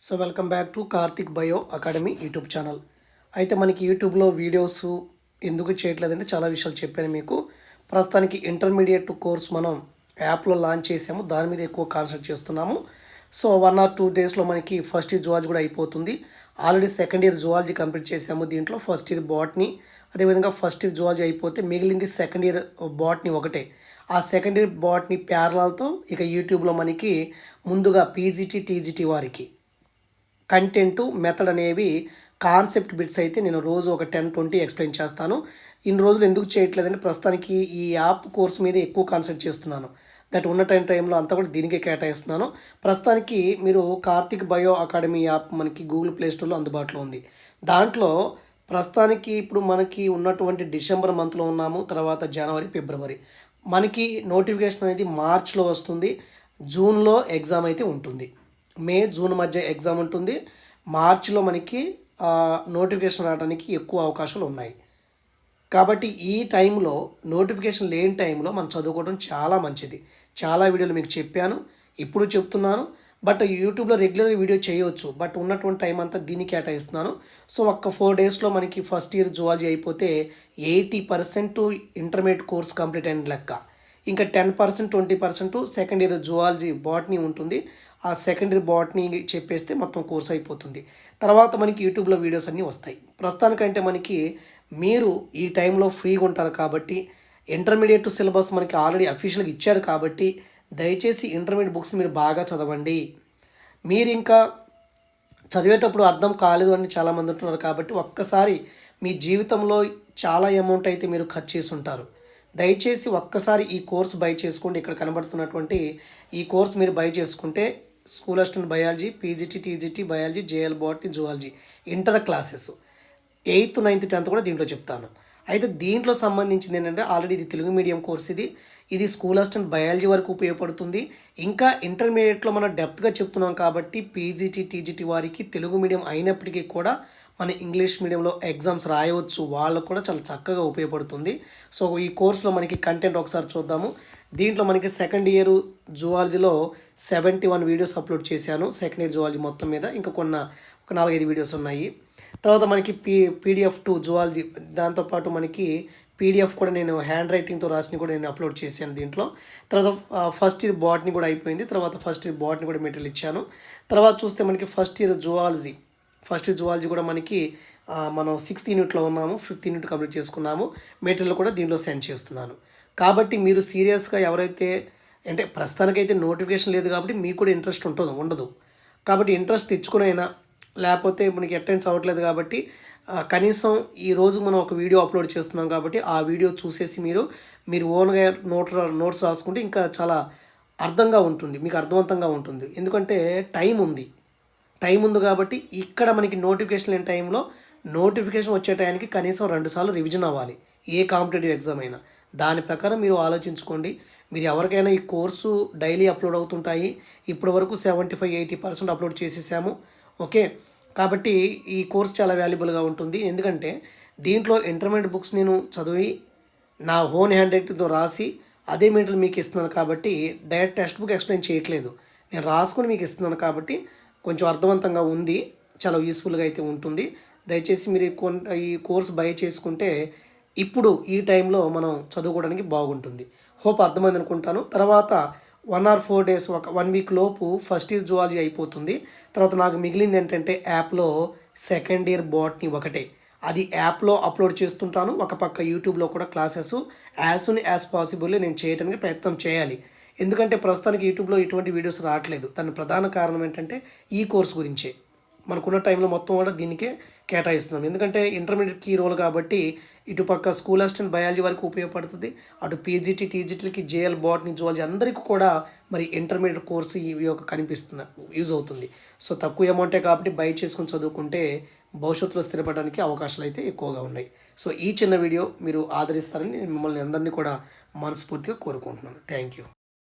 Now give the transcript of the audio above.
So welcome back to Karthik bio academy YouTube channel. అయితే మనకి యూట్యూబ్లో వీడియోస్ ఎందుకు చేయట్లేదంటే చాలా విషయాలు చెప్పాను మీకు. ప్రస్తుతానికి ఇంటర్మీడియట్ కోర్స్ మనం యాప్లో లాంచ్ చేసాము. దాని మీద ఎక్కువ కాన్సన్ట్రేట్ చేస్తున్నాము. సో వన్ ఆర్ టూ డేస్లో మనకి ఫస్ట్ ఇయర్ జువాలజీ కూడా అయిపోతుంది. Already second year zoology complete చేసాము దీంట్లో. ఫస్ట్ ఇయర్ బాట్ని అదేవిధంగా ఫస్ట్ ఇయర్ జువాలజీ అయిపోతే మిగిలింది సెకండ్ ఇయర్ బాట్ని ఒకటే. ఆ సెకండ్ ఇయర్ బాట్ని ప్యారలాల్తో ఇక యూట్యూబ్లో మనకి ముందుగా పీజీటీ టీజీటీ వారికి కంటెంట్ మెథడ్ అనేవి కాన్సెప్ట్ బిట్స్ అయితే నేను రోజు ఒక టెన్ ట్వంటీ ఎక్స్ప్లెయిన్ చేస్తాను. ఇన్ని రోజులు ఎందుకు చేయట్లేదంటే ప్రస్తుతానికి ఈ యాప్ కోర్స్ మీద ఎక్కువ కాన్సెప్ట్ చేస్తున్నాను. దట్ ఉన్న టైం టైంలో అంతా కూడా దీనికే కేటాయిస్తున్నాను. ప్రస్తుతానికి మీరు కార్తిక్ బయో అకాడమీ యాప్ మనకి గూగుల్ ప్లే స్టోర్లో అందుబాటులో ఉంది. దాంట్లో ప్రస్తుతానికి ఇప్పుడు మనకి ఉన్నటువంటి డిసెంబర్ మంత్లో ఉన్నాము తర్వాత జనవరి ఫిబ్రవరి. మనకి నోటిఫికేషన్ అనేది మార్చ్లో వస్తుంది జూన్లో ఎగ్జామ్ అయితే ఉంటుంది. మే జూన్ మధ్య ఎగ్జామ్ ఉంటుంది. మార్చిలో మనకి నోటిఫికేషన్ రావడానికి ఎక్కువ అవకాశాలు ఉన్నాయి. కాబట్టి ఈ టైంలో నోటిఫికేషన్ లేని టైంలో మనం చదువుకోవడం చాలా మంచిది. చాలా వీడియోలు మీకు చెప్పాను. ఇప్పుడు చెప్తున్నాను. బట్ యూట్యూబ్లో రెగ్యులర్గా వీడియో చేయవచ్చు బట్ ఉన్నటువంటి టైం అంతా దీనికి కేటాయిస్తున్నాను. సో ఒక్క ఫోర్ డేస్లో మనకి ఫస్ట్ ఇయర్ జువాలజీ అయిపోతే eighty percent intermediate course complete అయిన లెక్క. ఇంకా ten percent twenty percent second year zoology botany ఉంటుంది. ఆ సెకండ్ ఇయర్ బాటనీ చెప్పేస్తే మొత్తం కోర్స్ అయిపోతుంది. తర్వాత మనకి యూట్యూబ్లో వీడియోస్ అన్నీ వస్తాయి. ప్రస్తుతానికంటే మనకి మీరు ఈ టైంలో ఫ్రీగా ఉంటారు కాబట్టి ఇంటర్మీడియట్ సిలబస్ మనకి ఆల్రెడీ అఫీషియల్గా ఇచ్చారు కాబట్టి దయచేసి ఇంటర్మీడియట్ బుక్స్ మీరు బాగా చదవండి. మీరు ఇంకా చదివేటప్పుడు అర్థం కాలేదు అని చాలామంది ఉంటున్నారు కాబట్టి ఒక్కసారి మీ జీవితంలో చాలా అమౌంట్ అయితే మీరు ఖర్చు చేసి ఉంటారు. దయచేసి ఒక్కసారి ఈ కోర్స్ బై చేసుకోండి. ఇక్కడ కనబడుతున్నటువంటి ఈ కోర్స్ మీరు బై చేసుకుంటే school assistant biology PGT TGT biology JL botany zoology inter classes. Eighth ninth tenth కూడా దీంట్లో చెప్తాను. అయితే దీంట్లో సంబంధించింది ఏంటంటే ఆల్రెడీ ఇది తెలుగు మీడియం కోర్స్ ఇది. ఇది స్కూల్ అసిస్టెంట్ బయాలజీ వరకు ఉపయోగపడుతుంది. ఇంకా ఇంటర్మీడియట్లో మనం డెప్త్గా చెప్తున్నాం కాబట్టి పీజీటీ టీజీటీ వారికి తెలుగు మీడియం అయినప్పటికీ కూడా మన ఇంగ్లీష్ మీడియంలో ఎగ్జామ్స్ రాయవచ్చు. వాళ్ళకు కూడా చాలా చక్కగా ఉపయోగపడుతుంది. సో ఈ కోర్సులో మనకి కంటెంట్ ఒకసారి చూద్దాము. దీంట్లో మనకి సెకండ్ ఇయర్ జువాలజీలో సెవెంటీ వన్ వీడియోస్ అప్లోడ్ చేశాను. సెకండ్ ఇయర్ జువాలజీ మొత్తం మీద ఇంకా కొన్న ఒక నాలుగైదు వీడియోస్ ఉన్నాయి. తర్వాత మనకి పీ పీడిఎఫ్ టూ జువాలజీ దాంతోపాటు మనకి పీడిఎఫ్ కూడా నేను హ్యాండ్ రైటింగ్తో రాసిన కూడా నేను అప్లోడ్ చేశాను దీంట్లో. తర్వాత ఫస్ట్ ఇయర్ బాట్ని కూడా అయిపోయింది. తర్వాత ఫస్ట్ ఇయర్ బాట్ని కూడా మెటీరియల్ ఇచ్చాను. తర్వాత చూస్తే మనకి first year zoology first zoology కూడా మనకి మనం సిక్స్త్ యూనిట్లో ఉన్నాము ఫిఫ్త్ యూనిట్ కంప్లీట్ చేసుకున్నాము. మెటీరియల్ కూడా దీంట్లో సెండ్ చేస్తున్నాను. కాబట్టి మీరు సీరియస్గా ఎవరైతే అంటే ప్రస్తుతానికైతే నోటిఫికేషన్ లేదు కాబట్టి మీకు కూడా ఇంట్రెస్ట్ ఉంటుంది ఉండదు. కాబట్టి ఇంట్రెస్ట్ తెచ్చుకునైనా లేకపోతే మనకి అటెండ్స్ అవ్వట్లేదు కాబట్టి కనీసం ఈ రోజు మనం ఒక వీడియో అప్లోడ్ చేస్తున్నాం కాబట్టి ఆ వీడియో చూసేసి మీరు మీరు ఓన్గా నోట్ నోట్స్ రాసుకుంటే ఇంకా చాలా అర్థంగా ఉంటుంది మీకు అర్థవంతంగా ఉంటుంది. ఎందుకంటే టైం ఉంది. టైం ఉంది కాబట్టి ఇక్కడ మనకి నోటిఫికేషన్ లేని టైంలో నోటిఫికేషన్ వచ్చే టైంకి కనీసం రెండుసార్లు రివిజన్ అవ్వాలి. ఏ కాంపిటేటివ్ ఎగ్జామ్ అయినా. దాని ప్రకారం మీరు ఆలోచించుకోండి. మీరు ఎవరికైనా ఈ కోర్సు డైలీ అప్లోడ్ అవుతుంటాయి. ఇప్పటి వరకు seventy five eighty percent upload చేసేసాము. ఓకే? కాబట్టి ఈ కోర్స్ చాలా వాల్యుబుల్గా ఉంటుంది. ఎందుకంటే దీంట్లో ఇంటర్మీడియట్ బుక్స్ నేను చదివి నా ఓన్ హ్యాండ్ రైటింగ్తో రాసి అదే మెటీరియల్ మీకు ఇస్తున్నాను కాబట్టి డైరెక్ట్ టెక్స్ట్ బుక్ ఎక్స్ప్లెయిన్ చేయట్లేదు. నేను రాసుకుని మీకు ఇస్తున్నాను కాబట్టి కొంచెం అర్థవంతంగా ఉంది. చాలా యూస్ఫుల్గా అయితే ఉంటుంది. దయచేసి మీరు ఈ కోర్స్ బై చేసుకుంటే ఇప్పుడు ఈ టైంలో మనం చదువుకోవడానికి బాగుంటుంది. హోప్ అర్థమైంది అనుకుంటాను. తర్వాత వన్ ఆర్ ఫోర్ డేస్ ఒక వన్ వీక్ లోపు ఫస్ట్ ఇయర్ జువాలజీ అయిపోతుంది. తర్వాత నాకు మిగిలింది ఏంటంటే యాప్లో సెకండ్ ఇయర్ బాట్ని ఒకటే. అది యాప్లో అప్లోడ్ చేస్తుంటాను. ఒక పక్క యూట్యూబ్లో కూడా classes as soon as possible నేను చేయడానికి ప్రయత్నం చేయాలి. ఎందుకంటే ప్రస్తుతానికి యూట్యూబ్లో ఇటువంటి వీడియోస్ రావట్లేదు. దాని ప్రధాన కారణం ఏంటంటే ఈ కోర్స్ గురించే. మనకున్న టైంలో మొత్తం కూడా దీనికే కేటాయిస్తున్నాం. ఎందుకంటే ఇంటర్మీడియట్ కీ రోల్ కాబట్టి ఇటు పక్క స్కూల్ అసిస్టెంట్ బయాలజీ వరకు ఉపయోగపడుతుంది. అటు పీజీటీ టీజీటీలకి జేఎల్ బాటనీ జువాలజీ అందరికీ కూడా మరి ఇంటర్మీడియట్ కోర్సు ఇవి యొక్క కనిపిస్తున్న యూజ్ అవుతుంది. సో తక్కువ అమౌంటే కాబట్టి బై చేసుకుని చదువుకుంటే భవిష్యత్తులో స్థిరపడడానికి అవకాశాలు అయితే ఎక్కువగా ఉన్నాయి. సో ఈ చిన్న వీడియో మీరు ఆదరిస్తారని మిమ్మల్ని అందరినీ కూడా మనస్ఫూర్తిగా కోరుకుంటున్నాను. Thank you